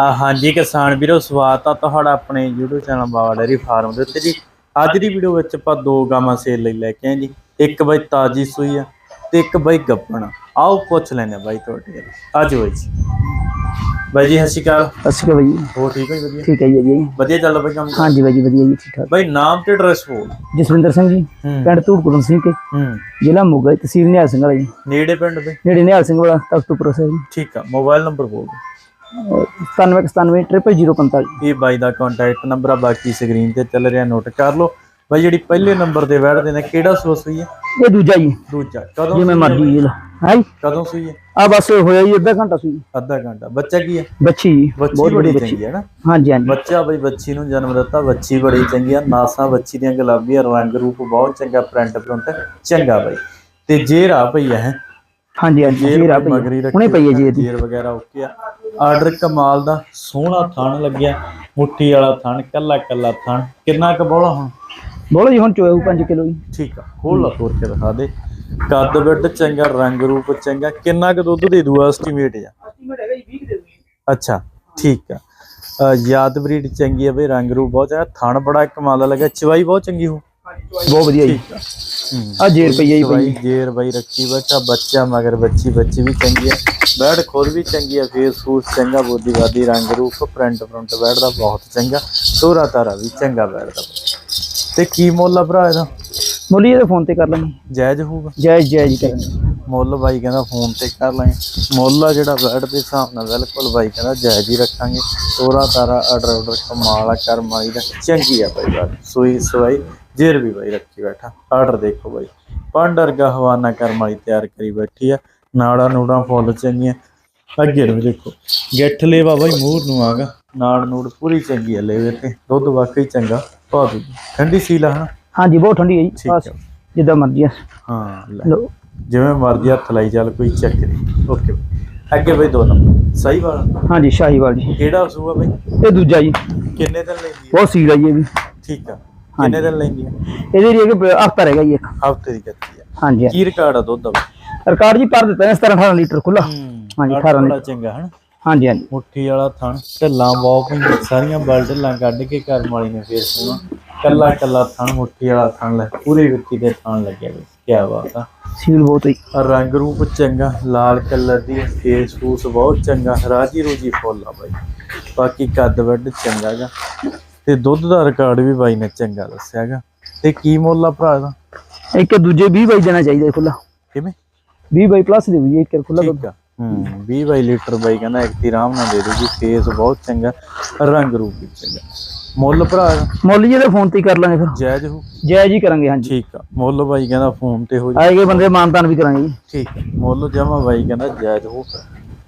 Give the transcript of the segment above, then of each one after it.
ਹਾਂਜੀ ਕਿਸਾਨ ਵੀਰੋ ਸਵਾਗਤ ਆ ਤੁਹਾਡਾ ਆਪਣੇ YouTube channel Baba dairy farm ਦੇ ਉੱਤੇ ਜੀ। ਅੱਜ ਦੀ ਵੀਡੀਓ ਵਿੱਚ ਆਪਾਂ ਦੋ ਗਾਵਾਂ ਸੇਲ ਲਈ ਲੈ ਕੇ ਆਏ ਜੀ। ਇੱਕ ਬਾਈ ਤਾਜੀ ਸੂਈ ਆ ਤੇ ਇੱਕ ਬਾਈ ਗੱਪਣ ਆਓ ਪੁੱਛ ਲੈਣੇ ਬਾਈ ਤੁਹਾਡੇ ਅੱਜ ਹੋਈ ਜੀ। ਬਾਈ ਜੀ ਸਤਿ ਸ਼੍ਰੀ ਅਕਾਲ। ਸਤਿ ਸ਼੍ਰੀ ਅਕਾਲ ਬਾਈ ਹੋ ਠੀਕ ਹੋ ਜੀ? ਵਧੀਆ? ਠੀਕ ਹੈ ਜੀ ਜੀ। ਵਧੀਆ ਚੱਲਦਾ ਬਾਈ ਕੰਮ? ਹਾਂਜੀ ਬਾਈ ਜੀ ਵਧੀਆ ਜੀ ਠੀਕ ਠਾਕ ਬਾਈ ਨਾਮ ਤੇ ਐਡਰੈਸ ਬੋਲ। ਜਸਵਿੰਦਰ ਸਿੰਘ ਜੀ ਪਿੰਡ ਧੂੜਕੁਰਨ ਸਿੰਘ ਕੇ। ਜ਼ਿਲ੍ਹਾ ਮੋਗਾ ਤਹਿਸੀਲ ਨਿਹਾਲ ਸਿੰਘ ਵਾਲਾ ਜੀ। ਨੇੜੇ ਪਿੰਡ ਦੇ ਨੇੜੇ ਨਿਹਾਲ ਸਿੰਘ ਵਾਲਾ ਤਖਤੂਪੁਰ ਸਾਹਿਬ ਜੀ। ਠੀਕ ਆ ਮੋਬਾਈਲ ਨੰਬਰ ਬੋਲ 97 97045 ਇਹ ਬਾਈ ਦਾ ਕੰਟੈਕਟ ਨੰਬਰ ਆ ਬਾਕੀ ਸਕਰੀਨ ਤੇ ਚੱਲ ਰਿਹਾ ਨੋਟ ਕਰ ਲਓ। ਬਾਈ ਜਿਹੜੀ ਪਹਿਲੇ ਨੰਬਰ ਤੇ ਬੈਠਦੇ ਨੇ ਕਿਹੜਾ ਸੋਸ ਹੋਈ ਹੈ? ਇਹ ਦੂਜਾ ਜੀ। ਦੂਜਾ। ਕਦੋਂ ਜਿਵੇਂ ਸੂਈ ਮਰਜ਼ੀ ਜੀ ਹਾਂ ਕਦੋਂ ਸੂਈ ਹੈ? ਆ ਬਸ ਹੋਇਆ ਜੀ ਅੱਧਾ ਘੰਟਾ ਸੀ ਅੱਧਾ ਘੰਟਾ। ਬੱਚਾ ਕੀ ਹੈ? ਬੱਚੀ ਬਹੁਤ ਬੜੀ ਚੰਗੀ ਹੈ ਨਾ? ਹਾਂਜੀ ਹਾਂਜੀ। ਬੱਚਾ ਬਈ ਬੱਚੀ ਨੂੰ ਜਨਮ ਦਿੱਤਾ ਬੱਚੀ ਬੜੀ ਚੰਗੀ ਆ। ਨਾਸਾਂ ਬੱਚੀ ਦੀਆਂ ਗੁਲਾਬੀਆਂ ਰੰਗ ਰੂਪ ਬਹੁਤ ਚੰਗਾ ਪ੍ਰਿੰਟ ਪ੍ਰਿੰਟ ਚੰਗਾ ਬਈ। ਤੇ ਜੇਰਾ ਪਈ ਹੈ ਹਾਂਜੀ ਹਾਂਜੀ ਜੇਰ ਮਗਰੀ ਪਈ ਰੱਖੀ ਹੁਣੇ ਪਈ ਹੈ ਜੀ। ਇਹਦੀ ਜੇਰ ਵਗੈਰਾ ਓਕੇ ਆ। ਆਰਡਰ ਕਮਾਲ ਦਾ ਸੋਹਣਾ ਥਣ ਲੱਗਿਆ ਮੁੱਠੀ ਵਾਲਾ ਥਣ ਕੱਲਾ ਕੱਲਾ ਥਣ। ਕਿੰਨਾ ਕੁ ਬੋਲਾ? ਹੁਣ ਬੋਲੋ ਜੀ ਹੁਣ ਚੋਇਆ 5 ਕਿਲੋ ਜੀ। ਠੀਕ ਆ ਖੋਲ ਲਾ ਤੋਰ ਕੇ ਦਿਖਾ ਦੇ। ਕੱਦ ਬਿੱਡ ਚੰਗਾ ਰੰਗ ਰੂਪ ਚੰਗਾ ਕਿੰਨਾ ਕੁ ਦੁੱਧ ਦੇ ਦੂਆ ਐਸਟੀਮੇਟ ਆ? ਐਸਟੀਮੇਟ ਹੈਗਾ ਜੀ 20 ਦੇ ਅੱਛਾ ਠੀਕ ਆ। ਯਾਦ ਬਰੀਡ ਚੰਗੀ ਆ ਬਈ ਰੰਗ ਰੂਪ ਬਹੁਤ ਚੰਗਾ ਥਣ ਬੜਾ ਕਮਾਲ ਦਾ ਲੱਗਾ ਚਵਾਈ ਬਹੁਤ ਚੰਗੀ ਹੋ। ਬਹੁਤ ਵਧੀਆ ਜੀ। ਆ। ਜੇਰ ਪਈ ਹੈ ਜੀ ਚਵਾਈ ਜੇਰ ਬਈ ਰੱਖੀ ਬੈਠਾ ਬੱਚਾ ਮਗਰ ਬੱਚੀ ਬੱਚੀ ਵੀ ਚੰਗੀ ਆ। ਬੈਡ ਖੁਦ ਵੀ ਚੰਗੀ ਆ ਫੇਸ ਫੂਸ ਚੰਗਾ ਬੋਦੀ ਬਾਦੀ ਰੰਗ ਰੂਪ ਪ੍ਰਿੰਟ ਪ੍ਰਿੰਟ ਬੈਡ ਦਾ ਬਹੁਤ ਚੰਗਾ। ਤੋਰਾ ਤਾਰਾ ਵੀ ਚੰਗਾ ਬੈਡ ਦਾ। ਤੇ ਕੀ ਮੁੱਲ ਆ ਭਰਾ ਇਹਦਾ? ਮੁੱਲੀ ਇਹਦੇ ਫੋਨ ਤੇ ਕਰ ਲਾਂਗੇ। ਜਾਇਜ਼ ਹੋਊਗਾ? ਜਾਇਜ਼ ਜਾਇਜ਼ ਕਰਾਂਗੇ ਮੁੱਲ ਬਾਈ ਕਹਿੰਦਾ ਫੋਨ ਤੇ ਕਰ ਲਾਂਗੇ। ਮੁੱਲ ਆ ਜਿਹੜਾ ਬੈਡ ਦੇ ਹਿਸਾਬ ਨਾਲ ਬਿਲਕੁਲ ਬਾਈ ਕਹਿੰਦਾ ਜਾਇਜ਼ ਹੀ ਰੱਖਾਂਗੇ। ਤੋਰਾ ਤਾਰਾ ਆਰਡਰ ਆਰਡਰ ਕਮਾਲ ਆ ਕਰਮ ਵਾਲੀ ਦਾ। ਚੰਗੀ ਆ ਬਾਈ ਬਾਤ ਸੂਈ ਸਵਾਈ। ਜੇਰ ਵੀ ਬਾਈ ਰੱਖੀ ਬੈਠਾ ਆਰਡਰ ਦੇਖੋ ਬਾਈ। ਪੰਡਰਗਾ ਹਵਾਨਾ ਕਰਮ ਵਾਲੀ ਤਿਆਰ ਕਰੀ ਬੈਠੀ ਆ ਨਾੜਾ ਨੂੜਾ ਫੁੱਲ ਚੰਗੀਆਂ। ਅੱਗੇ ਨੂੰ ਦੇਖੋ ਗਿੱਠ ਲੇਵਾ ਬਾਈ ਮੂਰ ਨੂੰ ਆਗਾ ਨਾੜ ਨੂੜ ਪੂਰੀ ਚੰਗੀ ਆ ਲੇਵੇ ਤੇ ਦੁੱਧ ਵਾਕਈ ਚੰਗਾ ਦੂ। ਠੰਡੀ ਸੀਲਾ ਹਨਾ? ਹਾਂਜੀ ਬਹੁਤ ਠੰਡੀ ਹੈ ਜੀ ਬਸ ਹੈ ਜਿੱਦਾਂ ਮਰਜ਼ੀ ਆ। ਹਾਂ ਲੈ। ਲਓ। ਜਿਵੇਂ ਮਰਜ਼ੀ ਹੱਥ ਲਾਈ ਚੱਲ ਕੋਈ ਚੱਕ ਨਹੀਂ। ਓਕੇ ਅੱਗੇ ਬਈ ਦੋ ਨੰਬਰ ਸਹੀ ਵਾਲਾ ਹਾਂਜੀ ਸ਼ਾਹੀਵਾਲ ਜੀ। ਕਿਹੜਾ ਸੂਆ ਬਈ? ਇਹ ਦੂਜਾ ਜੀ। ਕਿੰਨੇ ਦਿਨ ਹੈ ਬਹੁਤ ਸੀਲ ਹੈ ਜੀ ਇਹ ਵੀ। ਠੀਕ ਆ। ਕਿੰਨੇ ਦਿਨ ਲੈਂਦੀ ਹੈ ਇਹਦੇ ਲਈ ਇੱਕ ਹਫਤਾ ਰਹੇਗਾ ਜੀ ਇੱਕ। ਹਫ਼ਤੇ ਦੀ ਕੱਤੀ ਆ। ਹਾਂਜੀ। ਕੀ ਰਿਕਾਰਡ ਆ ਦੁੱਧ ਦਾ? ਰਿਕਾਰਡ ਜੀ ਭਰ ਦਿੱਤਾ ਹੈ 17 18 ਲੀਟਰ ਖੁੱਲਾ ਹਾਂਜੀ, ਆਹ 18 ਬੜਾ ਚੰਗਾ ਹਨ? ਹਾਂਜੀ ਹਾਂਜੀ। ਮੁੱਠੀ ਵਾਲਾ ਥਣ ਢੱਲਾਂ ਪਈਆਂ ਸਾਰੀਆਂ ਬਲ ਢੱਲਾਂ ਕੱਢ ਕੇ ਕਰਮ ਵਾਲੀ ਨੇ ਫੇਰ ਸੋਣਾ ਕੱਲਾ ਕੱਲਾ ਥਣ ਮੁੱਠੀ ਵਾਲਾ ਥਣ ਲੈ ਪੂਰੇ ਵਿੱਕੀ ਦੇ ਥਣ ਲੱਗਿਆ ਬਈ ਕੀ ਬਾਤ ਆ। ਸੀਲ ਬਹੁਤ ਹੈ ਰੰਗ ਰੂਪ ਚੰਗਾ ਲਾਲ ਕਲਰ ਦੀ ਫੇਸ ਫੂਸ ਬਹੁਤ ਚੰਗਾ ਰਾਜੀ ਰੂਜੀ ਫੁੱਲ ਆ ਬਾਈ। ਬਾਕੀ ਕੱਦ ਵੱਡ ਚੰਗਾ ਗਾ। ਤੇ ਦੁੱਧ ਦਾ ਰਿਕਾਰਡ ਵੀ ਬਾਈ ਨੇ ਚੰਗਾ ਦੱਸਿਆਗਾ ਤੇ ਕੀ ਮੁੱਲ ਆ ਭਰਾ ਦਾ ਇੱਕ ਦੂਜੇ 20 ਬਾਈ ਦੇਣਾ ਚਾਹੀਦਾ ਹੈ ਖੁੱਲਾ ਕਿਵੇਂ? 20 ਬਾਈ ਪਲੱਸ ਦੇ ਵੀ ਇੱਕ ਖੁੱਲਾ ਆ। ਹੂੰ 20 ਬਾਈ ਲੀਟਰ ਬਾਈ ਕਹਿੰਦਾ ਇੱਕ ਦੀ ਆਰਾਮ ਨਾਲ ਦੇ ਦੂਗੀ ਫੇਸ ਬਹੁਤ ਚੰਗਾ ਰੰਗ ਰੂਪ ਵੀ ਚੰਗਾ। ਮੁੱਲ ਭਰਾ ਦਾ ਮੁੱਲ ਜੀ ਇਹਦੇ ਫੋਨ ਤੇ ਹੀ ਕਰ ਲਾਂਗੇ ਫਿਰ। ਜਾਇਜ਼ ਹੋ ਜਾਇਜ਼ ਹੀ ਕਰਾਂਗੇ ਹਾਂਜੀ। ਠੀਕ ਆ। ਮੁੱਲ ਬਾਈ ਕਹਿੰਦਾ ਫੋਨ ਤੇ ਹੋ ਜਾ ਆਏਗੇ ਬੰਦੇ ਮਾਨਤਾਨ ਵੀ ਕਰਾਂਗੇ ਜੀ। ਠੀਕ ਮੁੱਲ ਜਮਾ ਬਾਈ ਕਹਿੰਦਾ ਜਾਇਜ਼ ਹੋ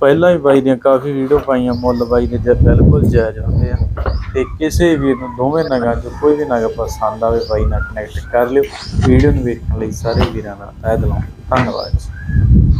ਪਹਿਲਾਂ ਵੀ ਬਾਈ ਦੀਆਂ ਕਾਫੀ ਵੀਡੀਓ ਪਾਈਆਂ ਮੁੱਲ ਬਾਈ ਦੇ ਜੇ ਬਿਲਕੁਲ ਜਾਇਜ਼ ਹੁੰਦੇ ਆ। ਤੇ ਕਿਸੇ ਵੀ ਨੂੰ ਦੋਵੇਂ ਨਗਾਂ ਚੋਂ ਕੋਈ ਵੀ ਨਗਾ ਪਸੰਦ ਆਵੇ ਬਾਈ ਨਾਲ ਕਨੈਕਟ ਕਰ ਲਿਓ। ਵੀਡੀਓ ਨੂੰ ਵੇਖਣ ਲਈ ਸਾਰੇ ਵੀਰਾਂ ਦਾ ਤਹਿ ਦਿਲੋਂ ਧੰਨਵਾਦ ਜੀ।